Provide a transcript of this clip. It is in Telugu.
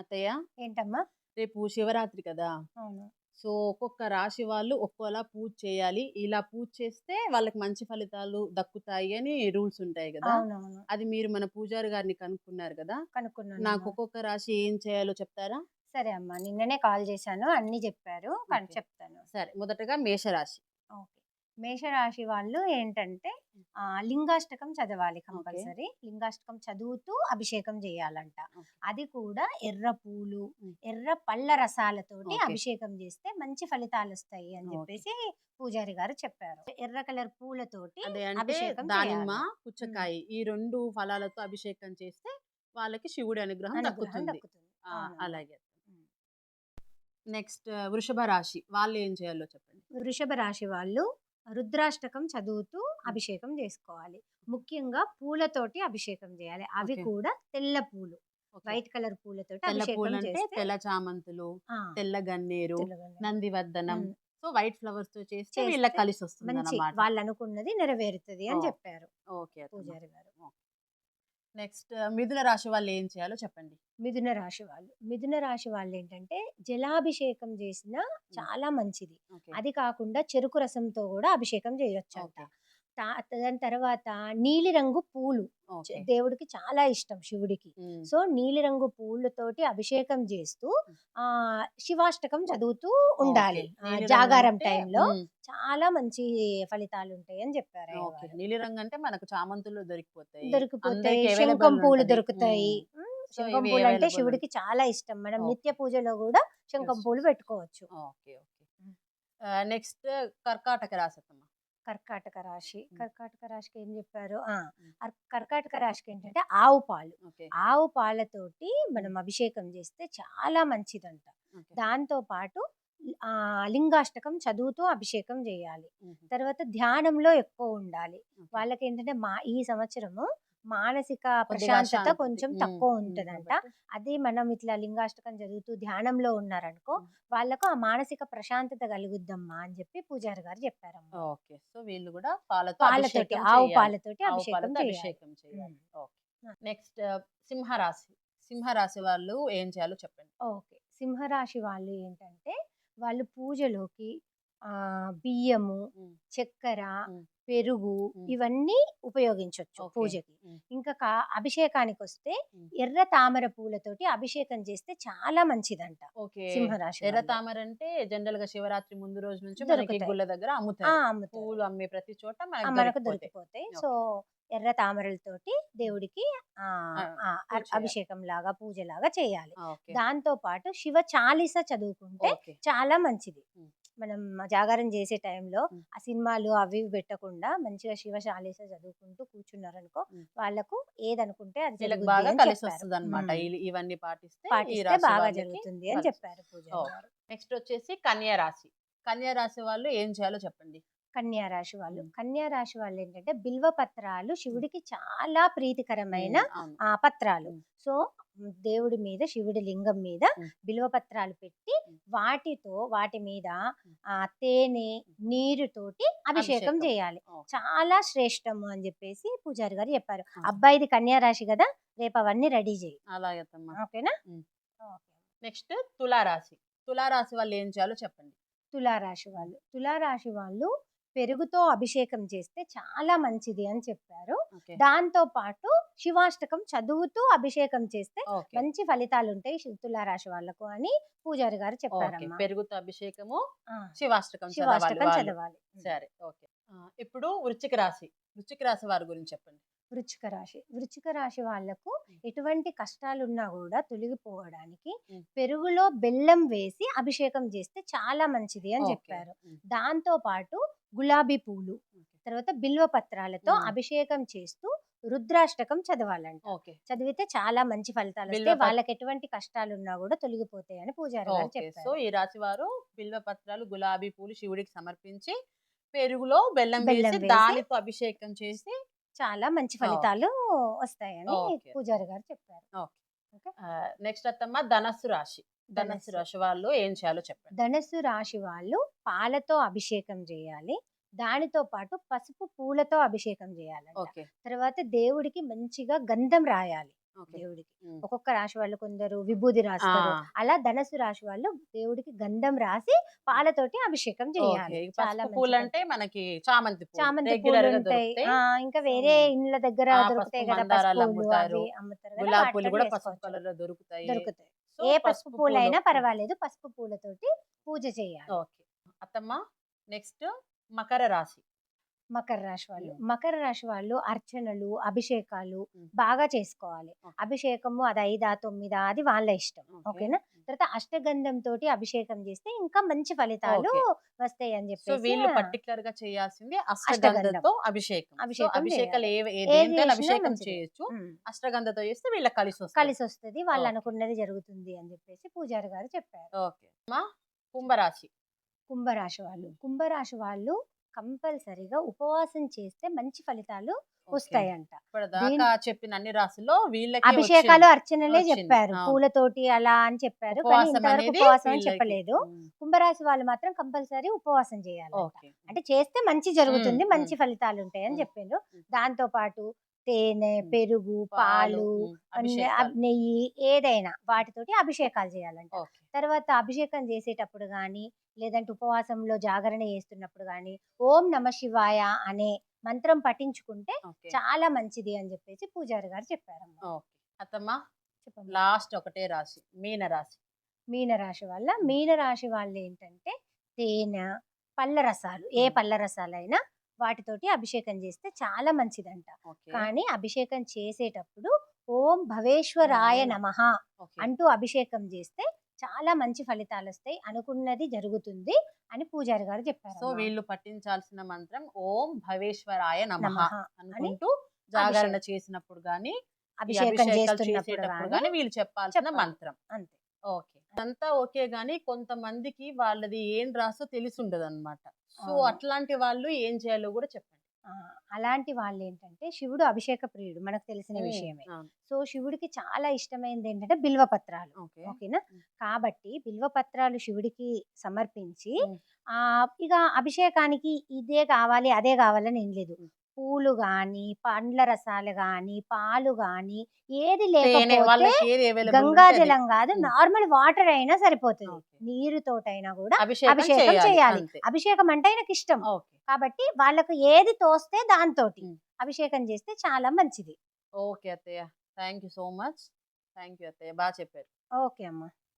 అత్తయ్య? ఏంటమ్మా? రేపు శివరాత్రి కదా. అవును. సో ఒక్కొక్క రాశి వాళ్ళు ఒక్కోలా పూజ చేయాలి. ఇలా పూజ చేస్తే వాళ్ళకి మంచి ఫలితాలు దక్కుతాయి అని రూల్స్ ఉంటాయి కదా. అది మీరు మన పూజారి గారిని కనుక్కున్నారు కదా. కనుక్కున్నాను నాకు ఒక్కొక్క రాశి ఏం చేయాలో చెప్తారా? సరే అమ్మా నిన్ననే కాల్ చేశాను అన్ని చెప్పారు. చెప్తాను. సరే మొదటగా మేషరాశి. ఓకే. మేషరాశి వాళ్ళు ఏంటంటే ఆ, లింగాష్టకం చదవాలి కంపల్సరీ లింగాష్టకం చదువుతూ అభిషేకం చేయాలంట. అది కూడా ఎర్ర పూలు. ఎర్ర పళ్ళ రసాలతోటి. అభిషేకం చేస్తే మంచి ఫలితాలు వస్తాయి అని. చెప్పేసి పూజారి గారు చెప్పారు ఎర్ర కలర్ పూలతోటి అభిషేకం దానిమ్మ. పుచ్చకాయ ఈ రెండు ఫలాలతో అభిషేకం చేస్తే వాళ్ళకి శివుడి అనుగ్రహం దక్కుతుంది. అలాగే. నెక్స్ట్ వృషభ రాశి వాళ్ళు ఏం చేయాలో చెప్పండి వృషభ రాశి వాళ్ళు రుద్రాష్టకం చదువుతూ అభిషేకం చేసుకోవాలి. ముఖ్యంగా పూలతోటి అభిషేకం చేయాలి. అవి. కూడా తెల్ల పూలు. వైట్ కలర్ పూలతోటి తెల్ల అభిషేకం పూలు అంటే తెల్ల చామంతులు తెల్ల గన్నేరు. నందివర్ధనం. సో వైట్ ఫ్లవర్స్తో చేస్తే వీళ్ళకి కలిసి వస్తుంది వాళ్ళు అనుకున్నది నెరవేరుతుంది అని. చెప్పారు ఓకే. పూజారి గారు. నెక్స్ట్ మిథున రాశి వాళ్ళు ఏం చేయాలో చెప్పండి. మిథున రాశి వాళ్ళు. మిథున రాశి వాళ్ళు ఏంటంటే జలాభిషేకం చేసిన చాలా మంచిది. అది కాకుండా చెరుకు రసంతో కూడా అభిషేకం చేయొచ్చు అంట దాని తర్వాత నీలిరంగు పూలు. దేవుడికి చాలా ఇష్టం శివుడికి. సో నీలిరంగు పూలతోటి అభిషేకం చేస్తూ ఆ శివాష్టకం చదువుతూ ఉండాలి. జాగారం టైంలో చాలా మంచి ఫలితాలు ఉంటాయి అని చెప్పారు. నీలిరంగు అంటే మనకు చామంతులు దొరికిపోతాయి. దొరికిపోతాయి శంఖం పూలు. దొరుకుతాయి. శంఖం పూలు అంటే శివుడికి చాలా ఇష్టం. మనం. నిత్య పూజలో కూడా శంఖం. పూలు పెట్టుకోవచ్చు. నెక్స్ట్ కర్కాటక రాశి కర్కాటక రాశి. కర్కాటక రాశికి ఏం చెప్పారు? కర్కాటక రాశికి ఏంటంటే ఆవు పాలు. ఆవు పాలతోటి మనం అభిషేకం చేస్తే చాలా మంచిదంట. దాంతో పాటు ఆ! లింగాష్టకం చదువుతూ అభిషేకం చేయాలి. తర్వాత ధ్యానంలో ఎక్కువ ఉండాలి. వాళ్ళకి ఏంటంటే మా ఈ సంవత్సరము మానసిక ప్రశాంతత శాంతి. కొంచెం తక్కువ ఉంటదంట. అదే మనం ఇట్లా లింగాష్టకం చదువుతూ ధ్యానంలో ఉన్నారనుకో. వాళ్ళకు ఆ మానసిక ప్రశాంతత కలుగుద్దమ్మా అని చెప్పి పూజారి గారు చెప్పారమ్మా. ఓకే. సో వీళ్ళు కూడా పాలతో పాలతోటి ఆవు. పాలతోటి అభిషేకం అభిషేకం చేయాలి. నెక్స్ట్ సింహరాశి. సింహరాశి వాళ్ళు ఏం చేయాలో చెప్పండి. ఓకే. సింహరాశి వాళ్ళు ఏంటంటే వాళ్ళు పూజలోకి బియ్యము. చక్కెర. పెరుగు. ఇవన్నీ ఉపయోగించవచ్చు. పూజకి. ఇంకా కా- అభిషేకానికి వస్తే. ఎర్ర తామర పూలతోటి అభిషేకం చేస్తే చాలా మంచిదంట సింహరాశి ఎర్ర. తామర అంటే జనరల్గా శివరాత్రి ముందు రోజు నుంచి. గుళ్ళ దగ్గర అమ్ముతారు. పువ్వులు అమ్మే ప్రతి చోట మనకు దొరికిపోతాయి. సో ఎర్ర తామరలతోటి దేవుడికి. అభిషేకం లాగా పూజ లాగా చేయాలి దాంతో పాటు శివ చాలీస చదువుకుంటే చాలా మంచిది. మనం జాగారం చేసే టైంలో. ఆ సినిమాలు అవి పెట్టకుండా మంచిగా శివ చాలీస చదువుకుంటూ కూర్చున్నారనుకో. వాళ్ళకు ఏదనుకుంటే అది బాగా కలిసి. వస్తుంది అనమాట. ఇవన్నీ పాటిస్తే పాటిస్తే బాగా జరుగుతుంది అని చెప్పారు పూజ. నెక్స్ట్ వచ్చేసి కన్యా రాశి కన్యా రాశి వాళ్ళు ఏం చేయాలో చెప్పండి కన్యా రాశి వాళ్ళు. కన్యా రాశి వాళ్ళు ఏంటంటే బిల్వ పత్రాలు శివుడికి చాలా ప్రీతికరమైన ఆ పత్రాలు. సో దేవుడి మీద శివుడి లింగం మీద ఉమ్. బిల్వ పత్రాలు పెట్టి. వాటితో వాటి మీద తేనె నీరుతోటి అభిషేకం అభిషేకం. చేయాలి. చాలా శ్రేష్టము అని చెప్పేసి పూజారి గారు చెప్పారు. అబ్బాయిది కన్యా రాశి కదా రేపు అవన్నీ రెడీ చేయి అలాగే ఓకేనా. నెక్స్ట్ తులారాశి తులారాశి వాళ్ళు ఏం చేయాలో చెప్పండి తులారాశి వాళ్ళు తులారాశి వాళ్ళు పెరుగుతో అభిషేకం చేస్తే చాలా మంచిది అని చెప్పారు. దాంతో పాటు శివాష్టకం చదువుతూ అభిషేకం చేస్తే మంచి ఫలితాలు ఉంటాయి తులారాశి వాళ్ళకు అని పూజారి గారు ఓకే. చెప్పారమ్మా. పెరుగుతో అభిషేకము శివాష్టకం చదవాలి శివాష్టకం. చదవాలి. సరే ఓకే. ఇప్పుడు వృశ్చిక రాశి. వృశ్చిక రాశి వారి గురించి చెప్పండి. వృచ్చిక రాశి. వృచ్చిక రాశి వాళ్ళకు ఎటువంటి కష్టాలు ఉన్నా కూడా తొలగిపోవడానికి. పెరుగులో బెల్లం వేసి అభిషేకం చేస్తే చాలా మంచిది అని. చెప్పారు దాంతో పాటు గులాబీ పూలు. తర్వాత బిల్వ పత్రాలతో. అభిషేకం చేస్తూ రుద్రాష్టకం చదవాలంట చదివితే చాలా మంచి ఫలితాలు వస్తాయి వాళ్ళకి ఎటువంటి కష్టాలు ఉన్నా కూడా తొలగిపోతాయి అని పూజారి గారు ఓకే సో చెప్పారు ఈ రాశి వారు బిల్వ పత్రాలు గులాబీ పూలు శివుడికి సమర్పించి పెరుగులో బెల్లం వేసి దానితో అభిషేకం చేసి చాలా మంచి ఫలితాలు వస్తాయని. పూజారి గారు చెప్పారు. నెక్స్ట్ అత్తమ్మ ధనస్సు రాశి. ధనస్సు ధనస్సు. రాశి వాళ్ళు ఏం చేయాలో చెప్పండి. ధనస్సు రాశి వాళ్ళు పాలతో అభిషేకం చేయాలి. దానితో పాటు పసుపు పూలతో అభిషేకం చేయాలంట. ఓకే. తర్వాత దేవుడికి మంచిగా గంధం రాయాలి. దేవుడికి. ఒక్కొక్క రాశి వాళ్ళు కొందరు విభూది రాస్తారు. అలా ధనస్సు రాశి వాళ్ళు దేవుడికి గంధం రాసి పాలతోటి అభిషేకం చేయాలి. చాలా పూలు. అంటే మనకి చామంతి చామంతి పూలు ఉంటాయి ఇంకా వేరే. ఇండ్ల దగ్గర దొరుకుతాయి కదా పూలు. అవి అమ్ముతారు. దొరుకుతాయి. దొరుకుతాయి. ఏ పసుపు పూలు అయినా పూలు. పర్వాలేదు. పసుపు పూలతోటి పూజ చేయాలి. ఓకే. అత్తమ్మ నెక్స్ట్ మకర రాశి. మకర రాశి వాళ్ళు. మకర రాశి వాళ్ళు అర్చనలు అభిషేకాలు. బాగా చేసుకోవాలి. అభిషేకము అది ఐదా తొమ్మిదా అది వాళ్ళ ఇష్టం ఓకే. ఓకేనా తర్వాత అష్టగంధం తోటి అభిషేకం చేస్తే ఇంకా మంచి ఫలితాలు. వస్తాయి అని సో చెప్పేసి వీళ్ళు పర్టికులర్గా చేయాల్సింది అష్టగంధం. అష్టగంధతో అభిషేకం అభిషేకాలు అభిషేకం. చేయొచ్చు. అష్టగంధతో చేస్తే వీళ్ళకి కలిసి వస్తుంది కలిసి వస్తుంది వాళ్ళు. అనుకున్నది జరుగుతుంది అని చెప్పేసి పూజారి గారు చెప్పారు ఓకే అమ్మా కుంభరాశి కుంభరాశి వాళ్ళు కుంభరాశి వాళ్ళు కంపల్సరీగా ఉపవాసం చేస్తే మంచి ఫలితాలు. వస్తాయంట చెప్పిన అన్ని రాశుల్లో వీళ్ళకి అభిషేకాలు అర్చనలే. చెప్పారు. పూలతోటి అలా అని చెప్పారు కానీ ఉపవాసం ఇంతవరకు ఉపవాసం అని చెప్పలేదు. కుంభరాశి వాళ్ళు మాత్రం కంపల్సరీ ఉపవాసం చేయాలి అంటే చేస్తే మంచి జరుగుతుంది మంచి ఫలితాలు ఉంటాయి అని మ్మ్. చెప్పిండ్రు మ్మ్. దాంతో పాటు తేనె. పెరుగు పాలు. నెయ్యి ఏదైనా వాటితోటి అభిషేకాలు చేయాలంట. తర్వాత అభిషేకం చేసేటప్పుడు కానీ లేదంటే ఉపవాసంలో జాగరణ చేస్తున్నప్పుడు కానీ ఓం నమ శివాయ అనే మంత్రం పఠించుకుంటే చాలా మంచిది అని చెప్పేసి పూజారి గారు చెప్పారమ్మా అత్తమ్మ లాస్ట్ ఒకటే రాశి మీన రాశి మీన రాశి వల్ల మీన రాశి వాళ్ళు ఏంటంటే తేనె పళ్ళ రసాలు ఏ. పళ్ళ రసాలైనా వాటితోటి అభిషేకం చేస్తే చాలా మంచిదంట. కానీ అభిషేకం చేసేటప్పుడు ఓం భవేశ్వరాయ. నమః అంటూ అభిషేకం చేస్తే చాలా మంచి ఫలితాలు వస్తాయి. అనుకున్నది జరుగుతుంది అని పూజారి గారు సో చెప్పారు వీళ్ళు పఠించాల్సిన మంత్రం ఓం భవేశ్వరాయ నమః అనుకుంటూ జాగరణ చేసినప్పుడు గాని అభిషేకం చేసేటప్పుడు గాని వీళ్ళు చెప్పాల్సిన చెప్పాలి. మంత్రం. అంతే. ఓకే. అంతా ఓకే గాని కొంతమందికి వాళ్ళది ఏం రాసో తెలిసి ఉండదు అనమాట సో అవును. అట్లాంటి వాళ్ళు ఏం చేయాలో కూడా చెప్పండి. ఆ, అలాంటి వాళ్ళు ఏంటంటే శివుడు అభిషేక ప్రియుడు మనకు తెలిసిన విషయమే. అవును. సో శివుడికి చాలా ఇష్టమైనది ఏంటంటే బిల్వపత్రాలు. ఓకే. ఓకేనా? కాబట్టి బిల్వపత్రాలు శివుడికి సమర్పించి ఉమ్. ఆ! ఇక అభిషేకానికి ఇదే కావాలి అదే కావాలని ఏం లేదు. ఉమ్. పూలు గాని పండ్ల రసాలు గాని పాలు గాని ఏది లేకపోతే వాళ్ళకి ఏది available గంగా ఉంటే అది. జలం కాదు. నార్మల్ వాటర్ అయినా సరిపోతుంది ఓకే. నీరుతోటైనా కూడా అభిషేకం చేయాలి. అభిషేకం అంటే ఆయనకి ఇష్టం ఓకే కాబట్టి వాళ్ళకు ఏది తోస్తే ఉమ్. అభిషేకం చేస్తే చాలా మంచిది ఓకే అత్తయ్య thank you so much thank you అత్తయ్య బాగా చెప్పారు ఓకే అమ్మా